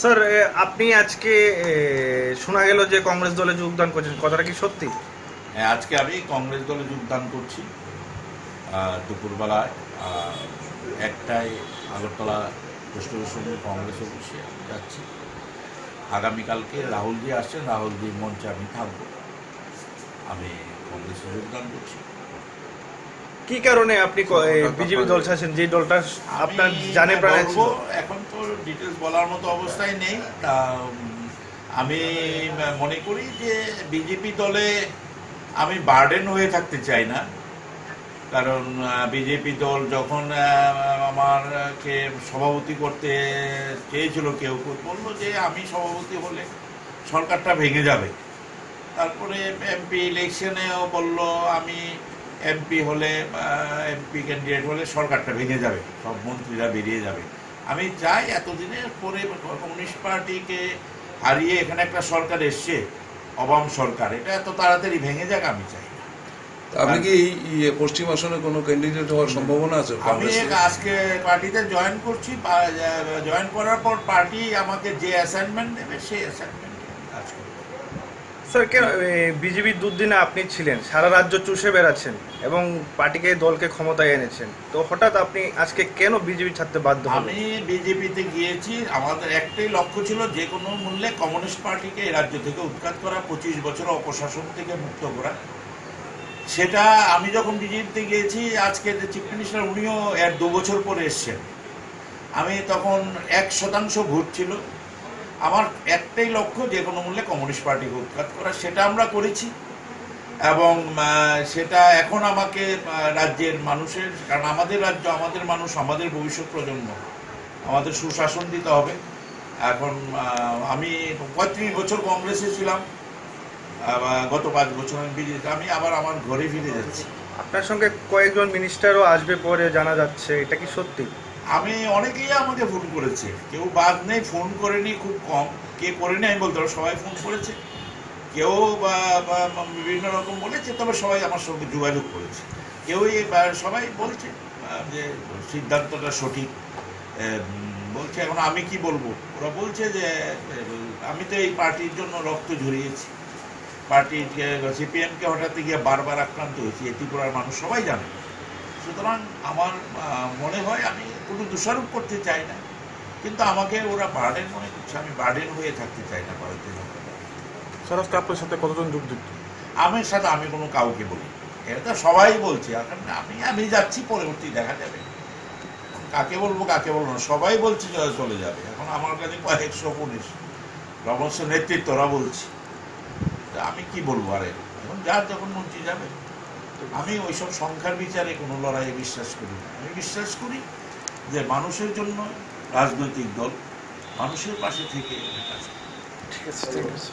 Sir আপনি আজকে শোনা গেল যে কংগ্রেস দলে যোগদান করছেন। কথাটা কি সত্যি? হ্যাঁ, আজকে আমি কংগ্রেস দলে যোগদান করছি। দুপুরবেলায় একটাই আগরতলা পোস্ট অফিসে কংগ্রেস অফিসে যাচ্ছি। আগামীকালকে রাহুলজি আসছেন রাহুলজির মঞ্চে আমি থাকব। আমি কংগ্রেসে যোগদান করছি। কি কারণে আপনি বিজেপি দল ছাড়ছেন? যে দলটা আপনার জানে প্রাণে বলব, এখন তো ডিটেলস বলার মতো অবস্থায় নেই। তা আমি মনে করি যে বিজেপি দলে আমি বার্ডেন হয়ে থাকতে চাই না। কারণ বিজেপি দল যখন আমারকে সভাপতি করতে চেয়েছিল কেউ কেউ বলল যে আমি সভাপতি হলে সরকারটা ভেঙে যাবে। তারপরে এমপি ইলেকশনেও বলল আমি এমপি হলে এমপি ক্যান্ডিডেট হলে সরকারটা ভেঙে যাবে সব মন্ত্রীরা বেরিয়ে যাবে। আমি চাই এতদিনের পরে কমিউনিস্ট পার্টিকে হারিয়ে এখানে একটা সরকার এসছে অবাম সরকার এটা এত তাড়াতাড়ি ভেঙে যাক আমি চাই আপনি কি পশ্চিম আসনে কোনো ক্যান্ডিডেট হওয়ার সম্ভাবনা আছে আমি? আজকে পার্টিতে জয়েন করছি জয়েন করার পর পার্টি আমাকে যে অ্যাসাইনমেন্ট দেবে সেই অ্যাসাইনমেন্ট স্যার কেন বিজেপির দুদিনে আপনি ছিলেন? সারা রাজ্য চুষে বেড়াচ্ছেন এবং পার্টিকে, দলকে ক্ষমতায় এনেছেন। তো হঠাৎ আপনি আজকে কেন বিজেপি ছাড়তে বাধ্য আমি বিজেপিতে গিয়েছি। আমাদের একটাই লক্ষ্য ছিল যে কোনো মূল্যে কমিউনিস্ট পার্টিকে এই রাজ্য থেকে উৎখাত করা, পঁচিশ বছর অপশাসন থেকে মুক্ত করা। সেটা আমি যখন বিজেপিতে গিয়েছি, আজকে যে চিফ মিনিস্টার, উনিও এক দু বছর পরে এসছেন। আমি তখন এক শতাংশ ভোট ছিল। আমার একটাই লক্ষ্য যে কোনো মূল্যে কমিউনিস্ট পার্টিকে উৎখাত করা, সেটা আমরা করেছি। এবং সেটা এখন আমাকে রাজ্যের মানুষের, কারণ আমাদের রাজ্য, আমাদের মানুষ, আমাদের ভবিষ্যৎ প্রজন্ম, আমাদের সুশাসন দিতে হবে। এখন আমি পঁয়ত্রিশ বছর কংগ্রেসে ছিলাম গত পাঁচ বছর আমি বিজেপি আমি আবার আমার ঘরে ফিরে যাচ্ছি। আপনার সঙ্গে কয়েকজন মিনিস্টারও আসবে পরে জানা যাচ্ছে, এটা কি সত্যি? আমি অনেকেই আমাকে ফোন করেছে। কেউ বাদ নেই ফোন করেনি, খুব কম। কে করেনি, আমি বলতে পারব সবাই ফোন করেছে। কেউ বা বিভিন্ন রকম বলেছে, তবে সবাই আমার সঙ্গে যোগাযোগ করেছে। কেউই সবাই বলছে যে সিদ্ধান্তটা সঠিক। বলছে, এখন আমি কি বলব? ওরা বলছে যে আমি তো এই পার্টির জন্য রক্ত ঝরিয়েছি। পার্টির সিপিএমকে হঠাৎ গিয়ে বারবার আক্রান্ত হয়েছি এই ত্রিপুরার মানুষ সবাই জানে। সুতরাং আমার মনে হয় দোষারোপ করতে চাই না। কিন্তু আমাকে ওরা বার্ডেন মনে করছে আমি বার্ডেন হয়ে থাকতে চাই না ভারতীয় জনতা স্যার আজকে আপনার সাথে কতজন যোগ দিত? আমার সাথে আমি কোনো কাউকে বলি এটা তো সবাই বলছে আমি আমি যাচ্ছি পরবর্তী দেখা যাবে। কাকে বলব কাকে বলব না। সবাই বলছে যে চলে যাবে। এখন আমার কাছে কয়েকশো পুলিশ। রমস্য নেতৃত্বরা বলছে। আমি কি বলব আরে? এখন যার যখন মন্ত্রী যাবে। আমি ওইসব সংখ্যার বিচারে কোনো লড়াইয়ে বিশ্বাস করি না। আমি বিশ্বাস করি যে মানুষের জন্য রাজনৈতিক দল মানুষের পাশে থেকে কাজ ঠিক আছে।